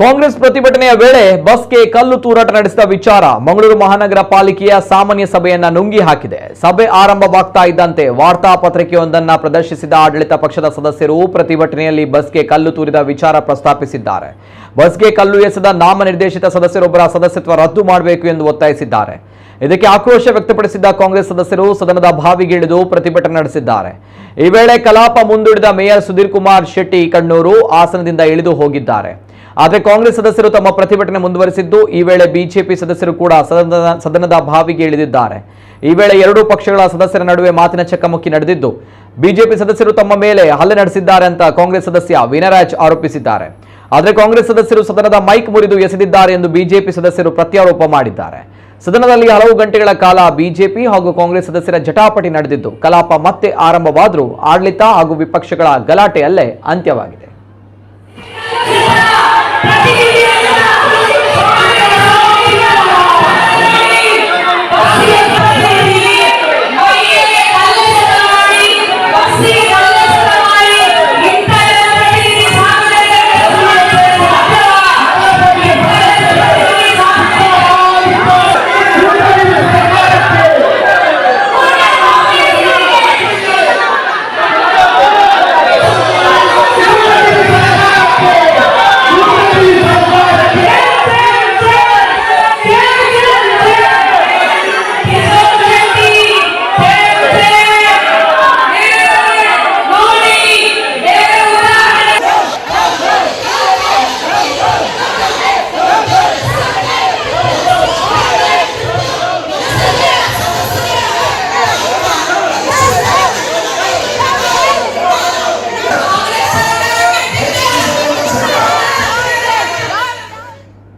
ಕಾಂಗ್ರೆಸ್ ಪ್ರತಿಭಟನೆಯ ವೇಳೆ ಬಸ್ಗೆ ಕಲ್ಲು ತೂರಾಟ ನಡೆಸಿದ ವಿಚಾರ ಮಂಗಳೂರು ಮಹಾನಗರ ಪಾಲಿಕೆಯ ಸಾಮಾನ್ಯ ಸಭೆಯನ್ನ ನುಂಗಿ ಹಾಕಿದೆ. ಸಭೆ ಆರಂಭವಾಗ್ತಾ ಇದ್ದಂತೆ ವಾರ್ತಾ ಪತ್ರಿಕೆಯೊಂದನ್ನು ಪ್ರದರ್ಶಿಸಿದ ಆಡಳಿತ ಪಕ್ಷದ ಸದಸ್ಯರು ಪ್ರತಿಭಟನೆಯಲ್ಲಿ ಬಸ್ಗೆ ಕಲ್ಲು ತೂರಿದ ವಿಚಾರ ಪ್ರಸ್ತಾಪಿಸಿದ್ದಾರೆ. ಬಸ್ಗೆ ಕಲ್ಲು ಎಸೆದ ನಾಮನಿರ್ದೇಶಿತ ಸದಸ್ಯರೊಬ್ಬರ ಸದಸ್ಯತ್ವ ರದ್ದು ಮಾಡಬೇಕು ಎಂದು ಒತ್ತಾಯಿಸಿದ್ದಾರೆ. ಇದಕ್ಕೆ ಆಕ್ರೋಶ ವ್ಯಕ್ತಪಡಿಸಿದ್ದ ಕಾಂಗ್ರೆಸ್ ಸದಸ್ಯರು ಸದನದ ಬಾವಿಗಿಳಿದು ಪ್ರತಿಭಟನೆ ನಡೆಸಿದ್ದಾರೆ. ಈ ವೇಳೆ ಕಲಾಪ ಮುಂದೂಡಿದ ಮೇಯರ್ ಸುಧೀರ್ ಕುಮಾರ್ ಶೆಟ್ಟಿ ಕಣ್ಣೂರು ಆಸನದಿಂದ ಇಳಿದು ಹೋಗಿದ್ದಾರೆ. ಆದರೆ ಕಾಂಗ್ರೆಸ್ ಸದಸ್ಯರು ತಮ್ಮ ಪ್ರತಿಭಟನೆ ಮುಂದುವರೆಸಿದ್ದು, ಈ ವೇಳೆ ಬಿಜೆಪಿ ಸದಸ್ಯರು ಕೂಡ ಸದನದ ಸದನದ ಬಾವಿಗೆ ಇಳಿದಿದ್ದಾರೆ. ಈ ವೇಳೆ ಎರಡೂ ಪಕ್ಷಗಳ ಸದಸ್ಯರ ನಡುವೆ ಮಾತಿನ ಚಕಮಕಿ ನಡೆದಿದ್ದು, ಬಿಜೆಪಿ ಸದಸ್ಯರು ತಮ್ಮ ಮೇಲೆ ಹಲ್ಲೆ ನಡೆಸಿದ್ದಾರೆ ಅಂತ ಕಾಂಗ್ರೆಸ್ ಸದಸ್ಯ ವಿನರಾಜ್ ಆರೋಪಿಸಿದ್ದಾರೆ. ಆದರೆ ಕಾಂಗ್ರೆಸ್ ಸದಸ್ಯರು ಸದನದ ಮೈಕ್ ಮುರಿದು ಎಸೆದಿದ್ದಾರೆ ಎಂದು ಬಿಜೆಪಿ ಸದಸ್ಯರು ಪ್ರತ್ಯಾರೋಪ ಮಾಡಿದ್ದಾರೆ. ಸದನದಲ್ಲಿ ಹಲವು ಗಂಟೆಗಳ ಕಾಲ ಬಿಜೆಪಿ ಹಾಗೂ ಕಾಂಗ್ರೆಸ್ ಸದಸ್ಯರ ಜಟಾಪಟಿ ನಡೆದಿದ್ದು, ಕಲಾಪ ಮತ್ತೆ ಆರಂಭವಾದರೂ ಆಡಳಿತ ಹಾಗೂ ವಿಪಕ್ಷಗಳ ಗಲಾಟೆಯಲ್ಲೇ ಅಂತ್ಯವಾಗಿದೆ. ಪ್ರತಿನಿಧಿ